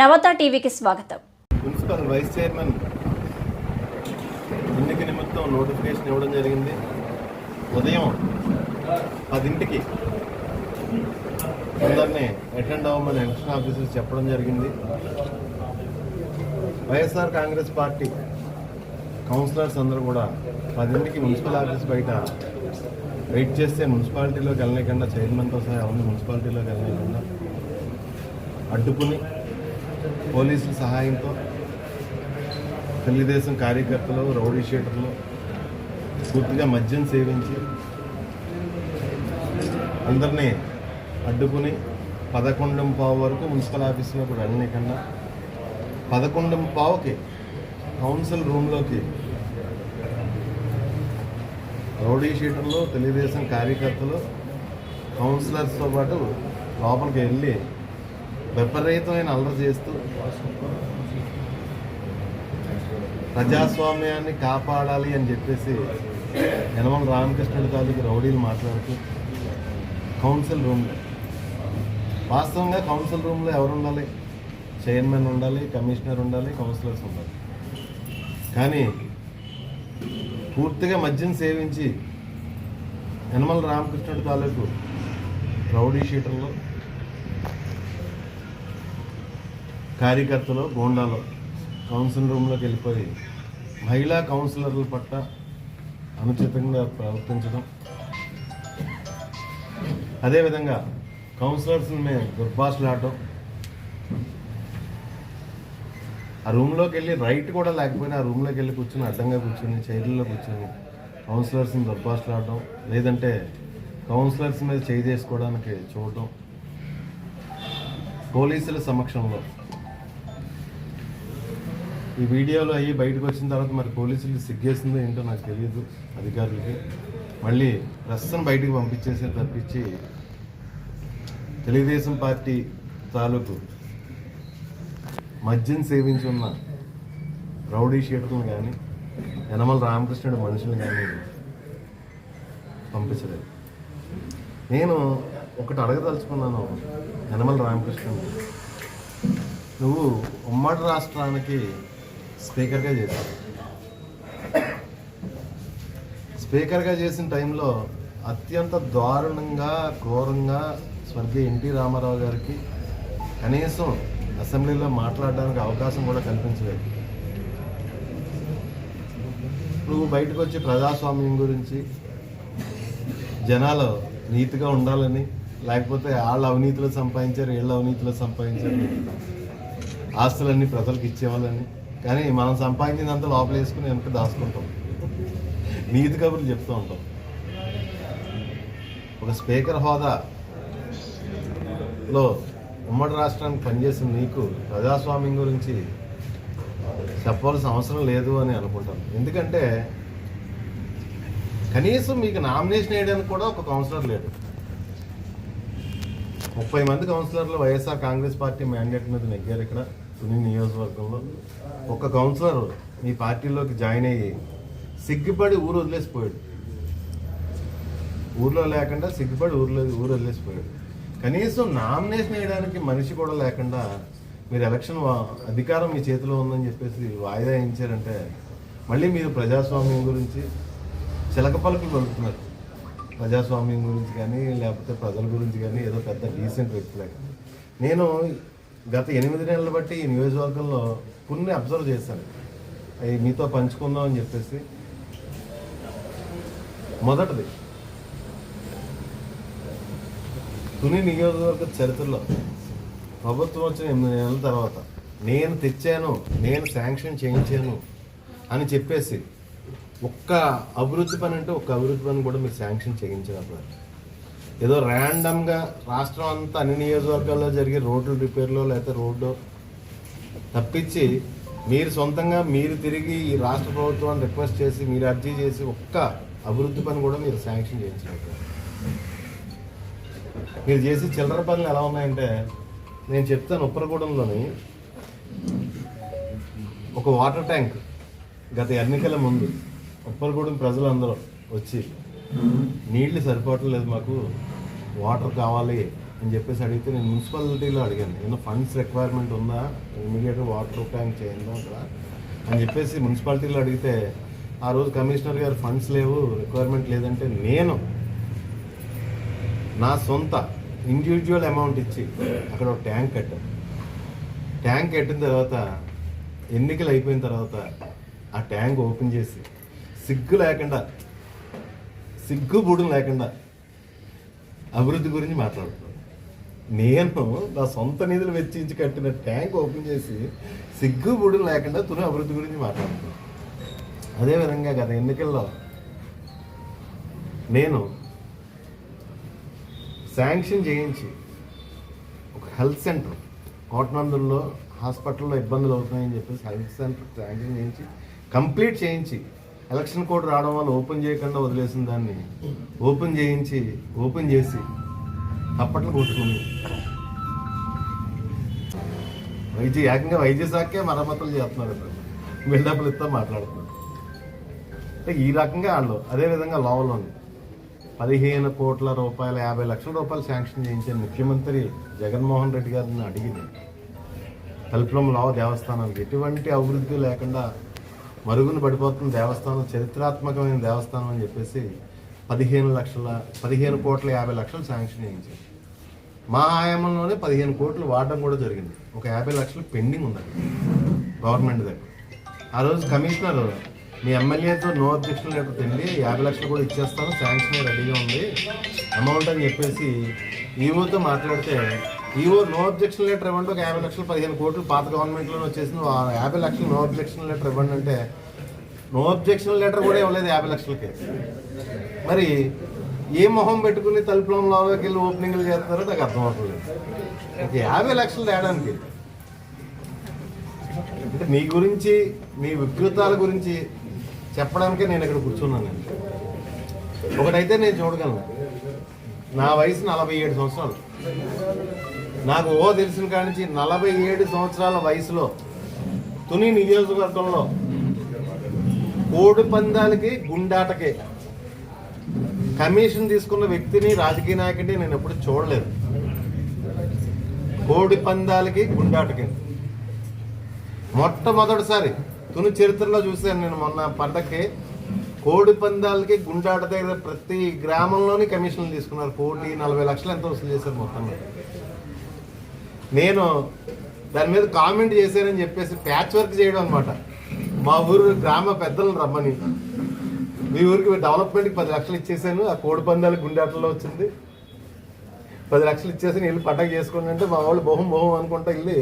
నవత టీవీకి స్వాగతం. Municipal vice chairman ఎన్నిక నిమిత్తం నోటిఫికేషన్ ఇవ్వడం జరిగింది. ఉదయం పదింటికి అందరినీ అటెండ్ అవ్వమని ఎలక్షన్ ఆఫీసర్స్ చెప్పడం జరిగింది. వైఎస్ఆర్ కాంగ్రెస్ పార్టీ కౌన్సిలర్స్ అందరూ కూడా పదింటికి మున్సిపల్ ఆఫీస్ బయట వెయిట్ చేస్తే మున్సిపాలిటీలోకి వెళ్ళలేకుండా చైర్మన్తో సహా ఎవరిని మున్సిపాలిటీలోకి వెళ్ళలేకుండా అడ్డుకుని పోలీసుల సహాయంతో తెలుగుదేశం కార్యకర్తలు రౌడీ షీటర్లు పూర్తిగా మద్యం సేవించి అందరినీ అడ్డుకుని పదకొండు పావు వరకు మున్సిపల్ ఆఫీస్లో ఆఫీసులోకి కన్నా పదకొండు పావుకి కౌన్సిల్ రూమ్లోకి రౌడీ షీటర్లు తెలుగుదేశం కార్యకర్తలు కౌన్సిలర్స్తో పాటు లోపలికి వెళ్ళి విపరీతమైన అల్లరి చేస్తూ ప్రజాస్వామ్యాన్ని కాపాడాలి అని చెప్పేసి యనమల రామకృష్ణుడి తాలూకు రౌడీలు మాట్లాడుతూ కౌన్సిల్ రూమ్లో. వాస్తవంగా కౌన్సిల్ రూమ్లో ఎవరు ఉండాలి? చైర్మన్ ఉండాలి కమిషనర్ ఉండాలి కౌన్సిలర్స్ ఉండాలి. కానీ పూర్తిగా మద్యం సేవించి యనమల రామకృష్ణుడి తాలూకు రౌడీ షీటర్లో కార్యకర్తలు గోండాలో కౌన్సిల్ రూమ్లోకి వెళ్ళిపోయి మహిళా కౌన్సిలర్ల పట్ల అనుచితంగా ప్రవర్తించడం. అదేవిధంగా కౌన్సిలర్స్ని మేము దుర్భాషలాడటం ఆ రూమ్లోకి వెళ్ళి రైట్ కూడా లేకపోయినా ఆ రూమ్లోకి వెళ్ళి కూర్చొని అడ్డంగా కూర్చొని చైర్లలో కూర్చొని కౌన్సిలర్స్ని దుర్భాషలాడటం లేదంటే కౌన్సిలర్స్ మీద చేయి చేసుకోవడానికి చూడటం పోలీసుల సమక్షంలో ఈ వీడియోలో అయ్యి బయటకు వచ్చిన తర్వాత మరి పోలీసులు సిగ్గేసిందో ఏంటో నాకు తెలియదు అధికారులకి. మళ్ళీ ప్రస్తుతం బయటకు పంపించేసి తప్పించి తెలుగుదేశం పార్టీ తాలూకు మద్యం సేవించి ఉన్న రౌడీ షీటర్లను కానీ యనమల రామకృష్ణుడు మనుషులను కానీ పంపించలేదు. నేను ఒకటి అడగదలుచుకున్నాను యనమల రామకృష్ణుడు నువ్వు ఉమ్మడి రాష్ట్రానికి స్పీకర్గా చేశారు. స్పీకర్గా చేసిన టైంలో అత్యంత దారుణంగా ఘోరంగా స్వర్గీయ ఎన్టీ రామారావు గారికి కనీసం అసెంబ్లీలో మాట్లాడడానికి అవకాశం కూడా కల్పించలేదు. నువ్వు బయటకు వచ్చి ప్రజాస్వామ్యం గురించి జనాలు నీతిగా ఉండాలని లేకపోతే వాళ్ళు అవినీతిలో సంపాదించారు వీళ్ళు అవినీతిలో సంపాదించారు ఆస్తులన్నీ ప్రజలకు ఇచ్చేవాళ్ళని కానీ మనం సంపాదించినంత లోపల వేసుకుని వెనక దాచుకుంటాం. నీతి కబుర్లు చెప్తూ ఉంటాం. ఒక స్పీకర్ హోదాలో ఉమ్మడి రాష్ట్రానికి పనిచేసిన నీకు ప్రజాస్వామ్యం గురించి చెప్పవలసిన అవసరం లేదు అని అనుకుంటాను. ఎందుకంటే కనీసం మీకు నామినేషన్ వేయడానికి కూడా ఒక కౌన్సిలర్ లేడు. ముప్పై మంది కౌన్సిలర్లు వైఎస్ఆర్ కాంగ్రెస్ పార్టీ మ్యాండేట్ మీద నెగ్గారు ఇక్కడ. తుని నియోజకవర్గంలో ఒక కౌన్సిలర్ మీ పార్టీలోకి జాయిన్ అయ్యి సిగ్గుపడి ఊరు వదిలేసిపోయాడు. ఊర్లో లేకుండా సిగ్గుపడి ఊర్లో ఊరు వదిలేసిపోయాడు. కనీసం నామినేషన్ వేయడానికి మనిషి కూడా లేకుండా మీరు ఎలక్షన్ వా- అధికారం మీ చేతిలో ఉందని చెప్పేసి వాయిదా వేయించారంటే మళ్ళీ మీరు ప్రజాస్వామ్యం గురించి చిలక పలుకులు పలుకుతున్నారు. ప్రజాస్వామ్యం గురించి కానీ లేకపోతే ప్రజల గురించి కానీ ఏదో పెద్ద డీసెంట్ వ్యక్తులే. లేక నేను గత ఎనిమిది నెలలు బట్టి ఈ నియోజకవర్గంలో కొన్ని అబ్జర్వ్ చేశాను అవి మీతో పంచుకుందాం అని చెప్పేసి. మొదటిది తుని నియోజకవర్గ చరిత్రలో ప్రభుత్వం వచ్చిన ఎనిమిది నెలల తర్వాత నేను తెచ్చాను నేను శాంక్షన్ చేయించాను అని చెప్పేసి ఒక్క అభివృద్ధి పని అంటే ఒక్క అభివృద్ధి పని కూడా మీరు శాంక్షన్ చేయించారు ఏదో ర్యాండమ్గా రాష్ట్రం అంతా అన్ని నియోజకవర్గాల్లో జరిగే రోడ్లు రిపేర్లో లేకపోతే రోడ్డు తప్పించి మీరు సొంతంగా మీరు తిరిగి ఈ రాష్ట్ర ప్రభుత్వాన్ని రిక్వెస్ట్ చేసి మీరు అర్జీ చేసి ఒక్క అభివృద్ధి పని కూడా మీరు శాంక్షన్ చేయించలేదు. మీరు చేసి చిల్లర పనులు ఎలా ఉన్నాయంటే నేను చెప్తాను ఉప్పరగూడెంలోని ఒక వాటర్ ట్యాంక్ గత ఎన్నికల ముందు ఉప్పరగూడెం ప్రజలందరూ వచ్చి నీళ్ళు సరిపోవట్లేదు మాకు వాటర్ కావాలి అని చెప్పేసి అడిగితే నేను మున్సిపాలిటీలో అడిగాను. ఏమన్నా ఫండ్స్ రిక్వైర్మెంట్ ఉందా? ఇమీడియట్గా వాటర్ ట్యాంక్ చేయండి అక్కడ అని చెప్పేసి మున్సిపాలిటీలో అడిగితే ఆ రోజు కమిషనర్ గారు ఫండ్స్ లేవు రిక్వైర్మెంట్ లేదంటే నేను నా సొంత ఇండివిజువల్ అమౌంట్ ఇచ్చి అక్కడ ఒక ట్యాంక్ కట్టాను. ట్యాంక్ కట్టిన తర్వాత ఎన్నికలు అయిపోయిన తర్వాత ఆ ట్యాంక్ ఓపెన్ చేసి సిగ్గు లేకుండా సిగ్గు బుడుం లేకుండా అభివృద్ధి గురించి మాట్లాడుతున్నాను నేను నా సొంత నిధులు వెచ్చించి కట్టిన ట్యాంక్ ఓపెన్ చేసి సిగ్గు బుడుం లేకుండా తుని అభివృద్ధి గురించి మాట్లాడుతున్నాను అదేవిధంగా గత ఎన్నికల్లో నేను శాంక్షన్ చేయించి ఒక హెల్త్ సెంటర్ కోటనందుల్లో హాస్పిటల్లో ఇబ్బందులు అవుతున్నాయని చెప్పేసి హెల్త్ సెంటర్ శాంక్షన్ చేయించి కంప్లీట్ చేయించి ఎలక్షన్ కోడ్ రావడం వల్ల ఓపెన్ చేయకుండా వదిలేసిన దాన్ని ఓపెన్ చేయించి ఓపెన్ చేసి అప్పట్లో కొట్టుకుంది. వైద్య ఏకంగా వైద్య శాఖే మరమ్మతులు చేస్తున్నారు ఇప్పుడు. బిల్డప్లు ఇస్తా మాట్లాడుతున్నారు. అంటే ఈ రకంగా వాళ్ళు అదేవిధంగా లోవలో ఉంది పదిహేను కోట్ల రూపాయల యాభై లక్షల రూపాయలు శాంక్షన్ చేయించిన ముఖ్యమంత్రి జగన్మోహన్ రెడ్డి గారిని అడిగింది. తలుపులం లావ దేవస్థానానికి ఎటువంటి అభివృద్ధి లేకుండా మరుగున పడిపోతున్న దేవస్థానం చరిత్రాత్మకమైన దేవస్థానం అని చెప్పేసి పదిహేను లక్షల పదిహేను కోట్ల యాభై లక్షలు శాంక్షన్ చేయించారు. మా ఆయామంలోనే పదిహేను కోట్లు వాడడం కూడా జరిగింది. ఒక యాభై లక్షలు పెండింగ్ ఉందండి గవర్నమెంట్ దగ్గర. ఆ రోజు కమిషనర్ మీ ఎమ్మెల్యేతో నో అబ్జెక్షన్ లేకపోతే తిండి యాభై లక్షలు కూడా ఇచ్చేస్తాను శాంక్షన్ రెడీగా ఉంది. అమౌంట్ అని చెప్పేసి ఈవోతో మాట్లాడితే ఈవో నో అబ్జెక్షన్ లెటర్ ఇవ్వండి. ఒక యాభై లక్షలు పదిహేను కోట్లు పాత గవర్నమెంట్లోనే వచ్చేసింది. యాభై లక్షలు నో అబ్జెక్షన్ లెటర్ ఇవ్వండి అంటే నో అబ్జెక్షన్ లెటర్ కూడా ఇవ్వలేదు యాభై లక్షలకి. మరి ఏ మొహం పెట్టుకుని తలుపులంలోకి వెళ్ళి ఓపెనింగ్లు చేస్తారో నాకు అర్థం అవ్వట్లేదు. ఒక యాభై లక్షలు తేడానికి. అంటే మీ గురించి మీ వికృతాల గురించి చెప్పడానికే నేను ఇక్కడ కూర్చున్నాను. ఒకటైతే నేను చూడగలను. నా వయసు నలభై ఏడు సంవత్సరాలు. నాకు ఓ తెలిసిన కాడి నుంచి నలభై ఏడు సంవత్సరాల వయసులో తుని నియోజకవర్గంలో కోడి పందాలకి గుండాటకే కమిషన్ తీసుకున్న వ్యక్తిని రాజకీయ నాయకుడిని నేను ఎప్పుడు చూడలేదు. కోడి పందాలకి గుండాటకి. మొట్టమొదటిసారి తుని చరిత్రలో చూశాను నేను మొన్న పండక్కి. కోడి పందాలకి గుండాట దగ్గర ప్రతి గ్రామంలోని కమిషన్లు తీసుకున్నారు. కోటి నలభై లక్షలు ఎంత వసూలు చేశారు మొత్తం. నేను దాని మీద కామెంట్ చేశానని చెప్పేసి ప్యాచ్ వర్క్ చేయడం అనమాట మా ఊరు గ్రామ పెద్దలను రమ్మని. మీ ఊరికి డెవలప్మెంట్కి పది లక్షలు ఇచ్చేసాను. ఆ కోడి పందాలు గుండాటలో వచ్చింది. పది లక్షలు ఇచ్చేసి వెళ్ళి పండగ చేసుకోండి అంటే మా వాళ్ళు బొహం బొహం అనుకుంటా వెళ్ళి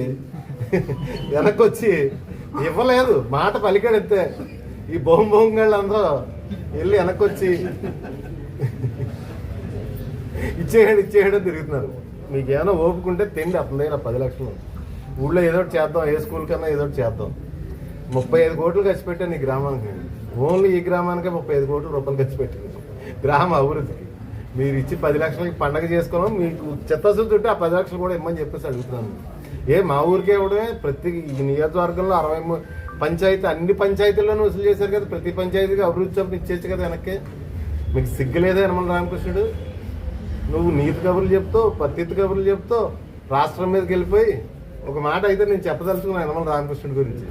వెనక్కి వచ్చి ఇవ్వలేదు. మాట పలికాడు ఈ బొహం బొహం గాళ్ళు అందరూ వెళ్ళి వెనక్కి వచ్చి ఇచ్చేయడు ఇచ్చేయడం తిరుగుతున్నారు. మీకు ఏమైనా ఓపుకుంటే తిండి అతని దగ్గర పది లక్షలు ఊళ్ళో ఏదో ఒకటి చేద్దాం ఏ స్కూల్ కన్నా ఏదో ఒకటి చేద్దాం. ముప్పై ఐదు కోట్లు ఖర్చు పెట్టాను ఈ గ్రామానికి. ఓన్లీ ఈ గ్రామానికే ముప్పై ఐదు కోట్ల రూపాయలు ఖర్చు పెట్టాను. గ్రామ అభివృద్ధికి. మీరు ఇచ్చి పది లక్షలకి పండగ చేసుకోవడం మీకు చిత్తశుద్ధి ఉంటే ఆ పది లక్షలు కూడా ఇమ్మని చెప్పేసి అడుగుతున్నాను. ఏ మా ఊరికే ఇవ్వడమే ప్రతి ఈ నియోజకవర్గంలో అరవై పంచాయతీ అన్ని పంచాయతీల్లోనూ వసూలు చేశారు కదా ప్రతి పంచాయతీకి అభివృద్ధి చొప్పున ఇచ్చేచ్చు కదా వెనక్కి. మీకు సిగ్గులేదా యనమల రామకృష్ణుడు? నువ్వు నీతి కబుర్లు చెప్తావు పత్తిత్ కబుర్లు చెప్తావు రాష్ట్రం మీదకి వెళ్ళిపోయి ఒక మాట అయితే నేను చెప్పదలుచుకున్నాను యనమల రామకృష్ణుడి గురించి.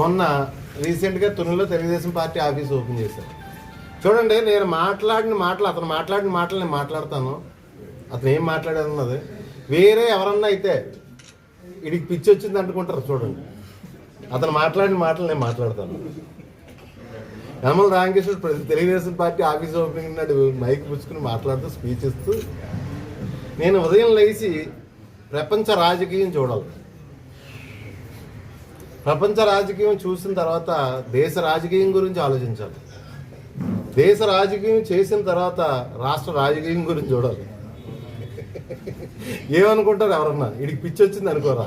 మొన్న రీసెంట్గా తునిలో తెలుగుదేశం పార్టీ ఆఫీస్ ఓపెన్ చేశారు. చూడండి నేను మాట్లాడిన మాటలు అతను మాట్లాడిన మాటలు నేను మాట్లాడతాను. అతను ఏం మాట్లాడేది ఉన్నది వేరే ఎవరన్నా అయితే ఇడికి పిచ్చి వచ్చింది అనుకుంటారు చూడండి. అతను మాట్లాడిన మాటలు నేను మాట్లాడతాను. Yanamala Ramakrishnudu Telugudesam party office opening నాడు మైక్ పుచ్చుకుని మాట్లాడుతూ స్పీచ్ ఇస్తూ నేను ఉదయం లేచి ప్రపంచ రాజకీయం చూడాలి. ప్రపంచ రాజకీయం చూసిన తర్వాత దేశ రాజకీయం గురించి ఆలోచించాలి. దేశ రాజకీయం చేసిన తర్వాత రాష్ట్ర రాజకీయం గురించి చూడాలి. ఏమనుకుంటారు ఎవరన్నా? ఇడికి పిచ్చి వచ్చింది అనుకోరా?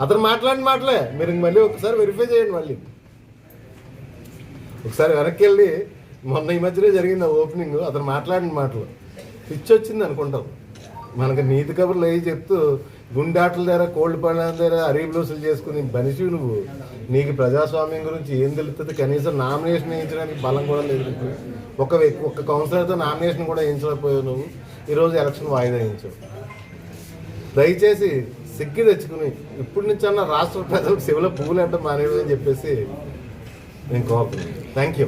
అతను మాట్లాడిన మాటలే. మీరు మళ్ళీ ఒకసారి వెరిఫై చేయండి మళ్ళీ. ఒకసారి వెనక్కి వెళ్ళి మొన్న ఈ మధ్యనే జరిగింది ఓపెనింగ్ అతను మాట్లాడిన మాటలు. పిచ్చి వచ్చింది అనుకుంటాం. మనకు నీతి కబుర్లు అవి చెప్తూ గుండాటల దగ్గర కోల్డ్ పళ్ళ దగ్గర అరీబ్లూసులు చేసుకుని మనిషి నువ్వు. నీకు ప్రజాస్వామ్యం గురించి ఏం తెలుస్తుంది కనీసం నామినేషన్ వేయించడానికి బలం కూడా లేదు ఒక వ్యక్తి ఒక కౌన్సిలర్తో నామినేషన్ కూడా వేయించలేకపోయావు నువ్వు. ఈరోజు ఎలక్షన్ వాయిదా వేయించావు. దయచేసి సిగ్గి తెచ్చుకుని ఇప్పటి నుంచి అన్న రాష్ట్ర ప్రజలకు శివలో పువ్వులు అంటే అని చెప్పేసి Thank you.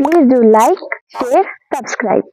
Please do like, share, subscribe.